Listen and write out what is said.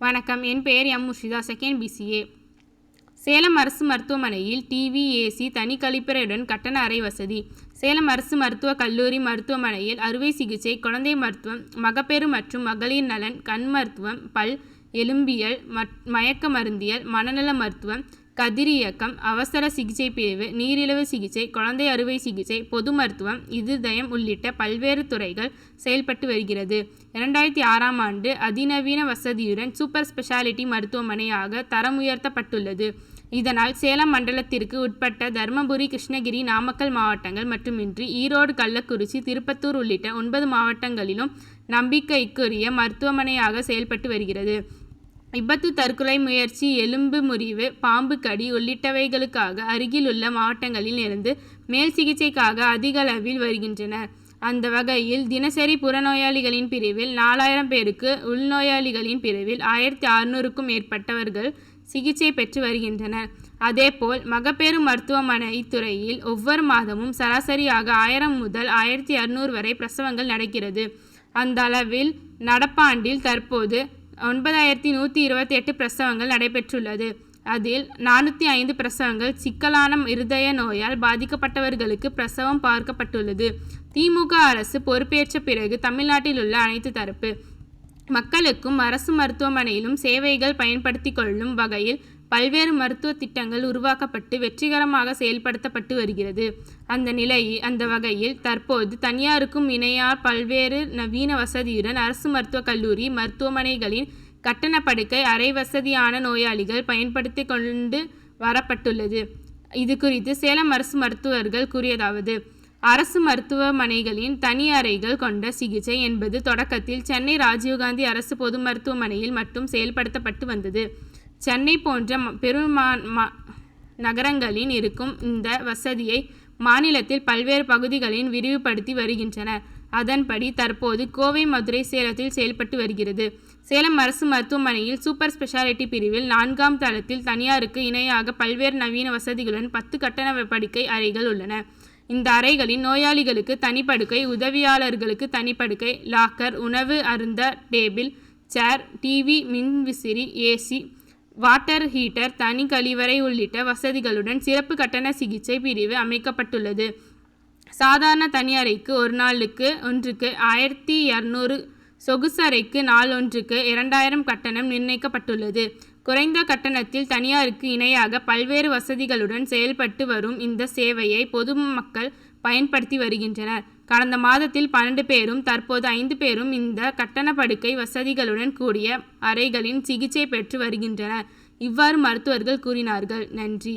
வணக்கம். என் பெயர் M. Mushitha second BCA Salem அரசு மருத்துவமனையில் டிவி ஏசி தனி கழிப்பறையுடன் கட்டண அறை வசதி. சேலம் அரசு மருத்துவக் கல்லூரி மருத்துவமனையில் அறுவை சிகிச்சை குழந்தை மருத்துவம் மகப்பேறு மற்றும் மகளிர் நலன் கண் மருத்துவம் பல் எலும்பியல் மட் மயக்க மருந்தியல் மனநல மருத்துவம் கதிரியக்கம் அவசர சிகிச்சை பிரிவு நீரிழிவு சிகிச்சை குழந்தை அறுவை சிகிச்சை பொது மருத்துவம் இதயம் உள்ளிட்ட பல்வேறு துறைகள் செயல்பட்டு வருகிறது. இரண்டாயிரத்தி ஆறாம் ஆண்டு அதிநவீன வசதியுடன் சூப்பர் ஸ்பெஷாலிட்டி மருத்துவமனையாக தரம் உயர்த்தப்பட்டுள்ளது. இதனால் சேலம் மண்டலத்திற்கு உட்பட்ட தருமபுரி கிருஷ்ணகிரி நாமக்கல் மாவட்டங்கள் மட்டுமின்றி ஈரோடு கள்ளக்குறிச்சி திருப்பத்தூர் உள்ளிட்ட ஒன்பது மாவட்டங்களிலும் நம்பிக்கைக்குரிய மருத்துவமனையாக செயல்பட்டு வருகிறது. விபத்து தற்கொலை முயற்சி எலும்பு முறிவு பாம்பு கடி உள்ளிட்டவைகளுக்காக அருகிலுள்ள மாவட்டங்களில் இருந்து மேல் சிகிச்சைக்காக அதிக அளவில் வருகின்றனர். அந்த வகையில் தினசரி புறநோயாளிகளின் பிரிவில் நாலாயிரம் பேருக்கு உள்நோயாளிகளின் பிரிவில் ஆயிரத்தி அறுநூறுக்கும் மேற்பட்டவர்கள் சிகிச்சை பெற்று வருகின்றனர். அதேபோல் மகப்பேறு மருத்துவமனை துறையில் ஒவ்வொரு மாதமும் சராசரியாக ஆயிரம் முதல் ஆயிரத்தி அறுநூறு வரை பிரசவங்கள் நடக்கிறது. அந்த அளவில் நடப்பாண்டில் தற்போது ஒன்பதாயிரத்தி நூற்றி இருபத்தி எட்டு பிரசவங்கள் நடைபெற்றுள்ளது. அதில் நானூற்றி ஐந்து பிரசவங்கள் சிக்கலான இருதய நோயால் பாதிக்கப்பட்டவர்களுக்கு பிரசவம் பார்க்கப்பட்டுள்ளது. திமுக அரசு பொறுப்பேற்ற பிறகு தமிழ்நாட்டில் உள்ள அனைத்து தரப்பு மக்களுக்கும் அரசு மருத்துவமனையிலும் சேவைகள் பயன்படுத்தி கொள்ளும் வகையில் பல்வேறு மருத்துவ திட்டங்கள் உருவாக்கப்பட்டு வெற்றிகரமாக செயல்படுத்தப்பட்டு வருகிறது. அந்த நிலை அந்த வகையில் தற்போது தனியாருக்கும் இணையார் பல்வேறு நவீன வசதியுடன் அரசு மருத்துவக் கல்லூரி மருத்துவமனைகளின் கட்டண படுக்கை அரை வசதியான நோயாளிகள் பயன்படுத்தி கொண்டு வரப்பட்டுள்ளது. இது குறித்து சேலம் அரசு மருத்துவர்கள் கூறியதாவது அரசு மருத்துவமனைகளின் தனி அறைகள் கொண்ட சிகிச்சை என்பது தொடக்கத்தில் சென்னை ராஜீவ்காந்தி அரசு பொது மருத்துவமனையில் மட்டும் செயல்படுத்தப்பட்டு வந்தது. சென்னை போன்ற ம- பெருமா மா- நகரங்களில் இருக்கும் இந்த வசதியை மாநிலத்தில் பல்வேறு பகுதிகளில் விரிவுபடுத்தி வருகின்றன அதன்படி தற்போது கோவை மதுரை சேலத்தில் செயல்பட்டு வருகிறது. சேலம் அரசு மருத்துவமனையில் சூப்பர் ஸ்பெஷாலிட்டி பிரிவில் நான்காம் தளத்தில் தனியாருக்கு இணையாக பல்வேறு நவீன வசதிகளுடன் பத்து கட்டண படுக்கை அறைகள் உள்ளன. இந்த அறைகளில் நோயாளிகளுக்கு தனிப்படுக்கை உதவியாளர்களுக்கு தனிப்படுக்கை லாக்கர் உணவு அருந்த டேபிள் சேர் டிவி மின்விசிறி ஏசி வாட்டர் ஹீட்டர் தனி கழிவறை உள்ளிட்ட வசதிகளுடன் சிறப்பு கட்டண சிகிச்சை பிரிவு அமைக்கப்பட்டுள்ளது. சாதாரண தனி அறைக்கு ஒரு நாளுக்கு ஒன்றுக்கு ஆயிரத்தி இரநூறு சொகுசறைக்கு நாள் ஒன்றுக்கு இரண்டாயிரம் கட்டணம் நிர்ணயிக்கப்பட்டுள்ளது. குறைந்த கட்டணத்தில் தனியாருக்கு இணையாக பல்வேறு வசதிகளுடன் செயல்பட்டு வரும் இந்த சேவையை பொதுமக்கள் பயன்படுத்தி வருகின்றனர். கடந்த மாதத்தில் பன்னெண்டு பேரும் தற்போது ஐந்து பேரும் இந்த கட்டண படுக்கை வசதிகளுடன் கூடிய அறைகளின் சிகிச்சை பெற்று வருகின்றனர். இவ்வாறு மருத்துவர்கள் கூறினார்கள். நன்றி.